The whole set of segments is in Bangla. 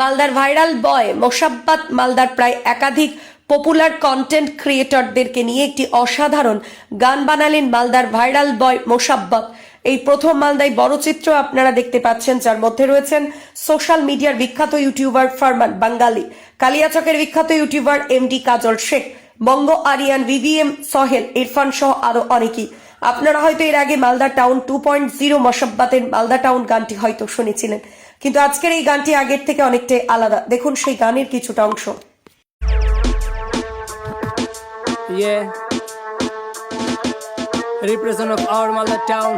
মালদার ভাইরাল বয় মোসাব্বাত মালদার প্রায় একাধিক পপুলার কন্টেন্ট ক্রিয়েটরদেরকে নিয়ে একটি অসাধারণ গান বানালেন মালদার ভাইরাল বয় মোসাব্বত এই প্রথম মালদায় বড় চিত্র আপনারা দেখতে পাচ্ছেন, যার মধ্যে রয়েছেন সোশ্যাল মিডিয়ার বিখ্যাত ইউটিউবার ফারমান বাঙ্গালি কালিয়াচকের বিখ্যাত youtuber MD Kajal Sheikh, Banga Aryan VVM Sohel, Irfan সহ আরও অনেকেই। আপনারা হয়তো এর আগে Malda town two point zero মশাব্বাতের Malda town গানটি হয়তো শুনেছিলেন। কিন্তু আজকের এই গানটি আগের থেকে অনেকটাই আলাদা দেখুন সেই গানের কিছুটা অংশ Yeah. Represent of our mother town.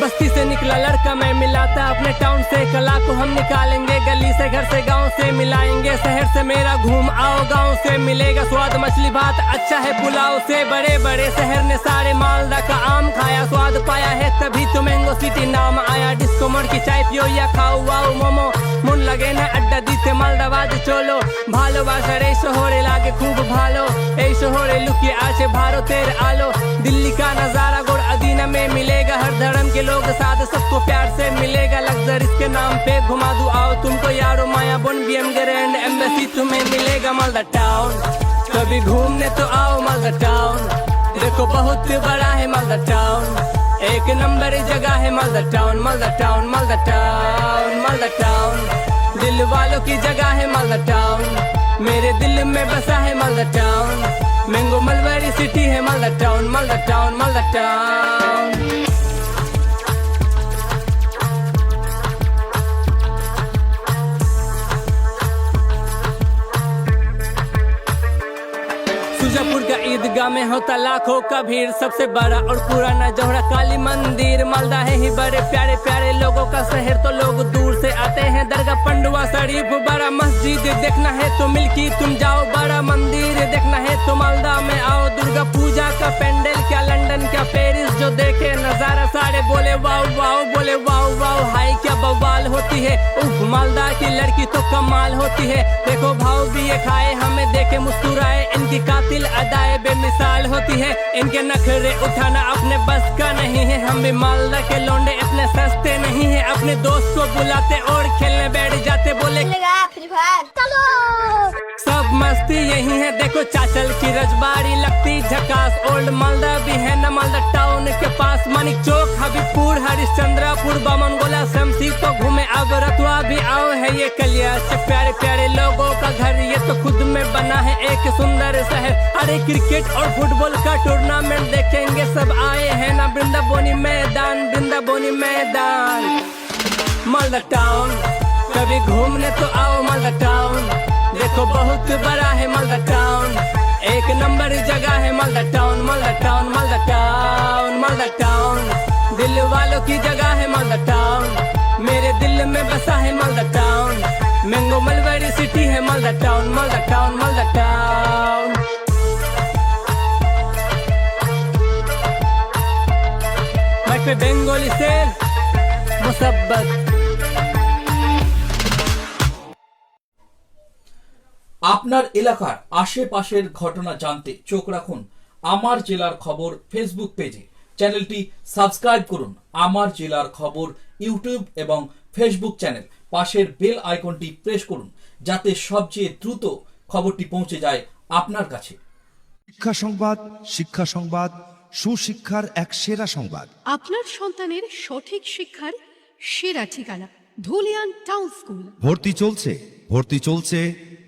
बस्ती से निकला लड़का मैं मिलाता अपने टाउन से कला को हम निकालेंगे गली से घर से गांव से मिलाएंगे शहर से मेरा घूम आओ गांव से मिलेगा स्वाद मछली भात अच्छा है पुलाव से बड़े बड़े शहर ने सारे मालदा का आम खाया स्वाद पाया है तभी तो मैंगो सिटी नाम आया डिस्को मोड़ की चाय पियो या खाओ वाओ मोमो মন লাগে না আড্ডা দিতে মালদা বাজে চলো ভালোবাসার এই শহরে লাগে খুব ভালো এই শহরে লুকিয়ে আছে ভারতের আলো दिल्ली का नजारा गोड़ अदीना में मिलेगा हर धर्म के लोग साथ सबको प्यार से मिलेगा लग्जर इसके नाम पे। घुमा दू, आओ तुमको यारो माया बोन बी एम ग्रैंड एम्बेसी तुम्हें मिलेगा मालदा टाउन कभी घूमने तो आओ मालदा टाउन देखो बहुत बड़ा है मालदा टाउन एक नंबर जगह है Malda town Malda town Malda town Malda town दिल वालों की जगह है मालदा टाउन मेरे दिल में बसा है Malda town mango mulberry city है Malda town Malda town Malda town Sujapur का ईदगाह में होता लाखों का भीड़, सबसे बड़ा और पुराना जोहरा काली मंदिर। मालदा है ही बड़े प्यारे प्यारे लोगों का शहर तो लोग दूर से आते हैं। दरगाह पंडुआ शरीफ, बड़ा मस्जिद, देखना है तो मिल्की, तुम जाओ बड़ा मंदिर। देखना है तो मालदा में आओ, दुर्गा पूजा का पेंडल, क्या लंदन, क्या पेरिस, जो देखे नज़ारा, सारे बोले, वाओ वाओ होती है। उफ मालदा की लड़की तो कमाल होती है। देखो भाव भी ये खाए हमें देखे मुस्कुराए। इनकी कातिल अदाए बेमिसाल होती है। इनके नखरे उठाना अपने बस का नहीं है। हम भी मालदा के लौंडे इतने सस्ते नहीं है। अपने दोस्त को बुलाते और खेलने बैठ जाते बोले सब मस्ती यही है। देखो चाचल की रजबारी लगती झकास। ओल्ड मालदा भी है न मालदा टाउन के पास। मानिक चौक हबीबपुर हरिश्चंद्रपुर बामन गोला शमसी तो घूमे अब। रतुआ भी आओ है ये कलिया से प्यारे प्यारे लोगों का घर, ये तो खुद में बना है एक सुंदर शहर। अरे क्रिकेट और फुटबॉल का टूर्नामेंट देखेंगे, सब आए हैं ना वृंदाबोनी मैदान वृंदाबोनी मैदान। मालदा टाउन कभी घूमने तो आओ मालदा टाउन देखो बहुत बड़ा है मालदा टाउन एक नंबर जगह है Malda town Malda town Malda town Malda town दिल वालों की जगह है मालदा टाउन मेरे दिल में बसा है Malda town mango mulberry city है Malda town Malda town Malda town मैं पे बंगाली से मुसब्बत আপনার এলাকার আশেপাশের ঘটনা জানতে চোখ রাখুন আমার জেলার খবর ফেসবুক পেজে চ্যানেলটি সাবস্ক্রাইব করুন। আমার জেলার খবর ইউটিউব এবং ফেসবুক চ্যানেল। পাশের বেল আইকনটি প্রেস করুন যাতে সবচেয়ে দ্রুত খবরটি পৌঁছে যায় আপনার কাছে। শিক্ষা সংবাদ শিক্ষা সংবাদ সুশিক্ষার এক সেরা সংবাদ। আপনার সন্তানের সঠিক শিক্ষার সেরা ঠিকানা ধুলিয়ান টাউন স্কুল। ভর্তি চলছে ভর্তি চলছে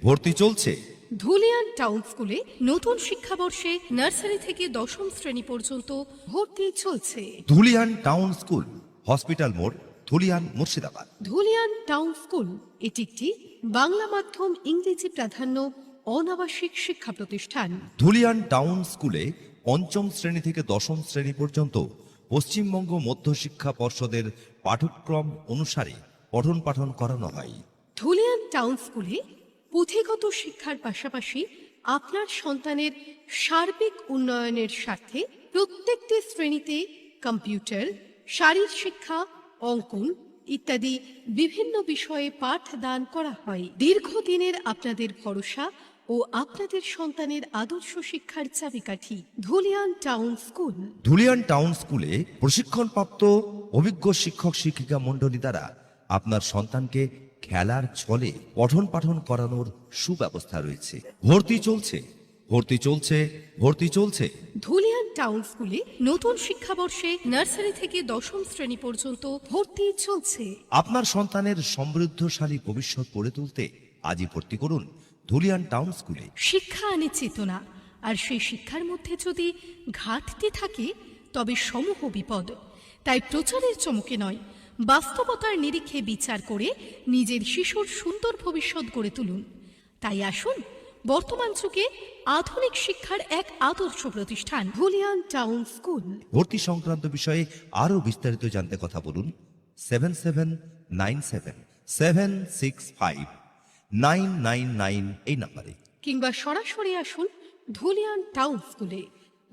ভর্তি চলছে। ধুলিয়ান টাউন স্কুলে নতুন শিক্ষাবর্ষে নার্সারি থেকে দশম শ্রেণি পর্যন্ত ভর্তি চলছে। ধুলিয়ান টাউন স্কুল হসপিটাল মোড় ধুলিয়ান মুর্শিদাবাদ। ধুলিয়ান টাউন স্কুল এটি একটি বাংলা মাধ্যম ইংরেজি প্রাধান্য অনাবাসিক শিক্ষা প্রতিষ্ঠান। ধুলিয়ান টাউন স্কুলে পঞ্চম শ্রেণি থেকে দশম শ্রেণি পর্যন্ত পশ্চিমবঙ্গ মধ্যশিক্ষা পর্ষদের পাঠ্যক্রম অনুসারে পঠন পাঠন করানো হয়। ধুলিয়ান টাউন স্কুলে পুঁথিগত শিক্ষার পাশাপাশি আপনার সন্তানের সার্বিক উন্নয়নের স্বার্থে প্রত্যেকটি শ্রেণীতে কম্পিউটার শারীর শিক্ষা, অঙ্কন ইত্যাদি বিভিন্ন বিষয়ে পাঠদান করা হয়। দীর্ঘদিনের আপনাদের ভরসা ও আপনাদের সন্তানের আদর্শ শিক্ষার চাবিকাঠি Dhulian town school. Dhulian town স্কুলে প্রশিক্ষণপ্রাপ্ত অভিজ্ঞ শিক্ষক শিক্ষিকা মণ্ডলী দ্বারা আপনার সন্তানকে খেলার ছলে পঠন পাঠন করানোর সুব্যবস্থা রয়েছে। ভর্তি চলছে ভর্তি চলছে ভর্তি চলছে। ধুলিয়ান টাউন স্কুলে নতুন শিক্ষাবর্ষে নার্সারি থেকে দশম শ্রেণি পর্যন্ত ভর্তি চলছে। আপনার সন্তানের সমৃদ্ধশালী ভবিষ্যৎ গড়ে তুলতে আজই ভর্তি করুন ধুলিয়ান টাউন স্কুলে। শিক্ষা আনে চেতনা আর সেই শিক্ষার মধ্যে যদি ঘাটতি থাকে তবে সমূহ বিপদ। তাই প্রচারের চমকে নয় বাস্তবতার নিরিখে বিচার করে নিজের শিশুর সুন্দর ভবিষ্যৎ গড়ে তুলুন। তাই আসুন বর্তমান যুগে আধুনিক শিক্ষার এক আদর্শ প্রতিষ্ঠান ভুলিয়ান টাউন স্কুল। ভর্তি সংক্রান্ত বিষয়ে আরও বিস্তারিত জানতে কথা বলুন seven seven nine seven seven six five nine nine nine এই নাম্বারে। কিংবা সরাসরি আসুন ধুলিয়ান টাউন স্কুলে।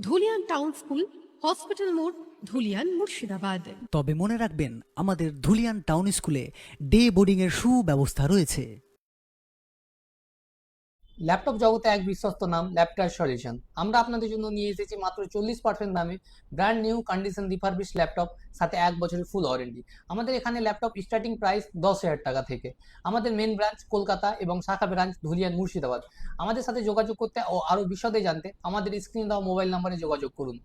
ধুলিয়ান টাউন স্কুল হসপিটাল মোড় ধুলিয়ান মুর্শিদাবাদ। তবে মনে রাখবেন আমাদের ধুলিয়ান টাউন স্কুলে ডে বোর্ডিংয়ের সুব্যবস্থা রয়েছে। ল্যাপটপ জগতে এক বিশ্বস্ত নাম ল্যাপটপ সলিউশন। আমরা আপনাদের জন্য নিয়ে এসেছি মাত্র চল্লিশ পার্সেন্ট দামে brand new condition refurbish laptop সাথে এক বছরের ফুল ওয়ারেন্টি আমাদের এখানে ল্যাপটপ স্টার্টিং প্রাইস দশ হাজার টাকা থেকে। আমাদের মেন ব্রাঞ্চ কলকাতা এবং শাখা ব্রাঞ্চ ধুলিয়ান মুর্শিদাবাদ। আমাদের সাথে যোগাযোগ করতে ও আরও বিশদে জানতে আমাদের স্ক্রিনে দেওয়া মোবাইল নাম্বারে যোগাযোগ করুন।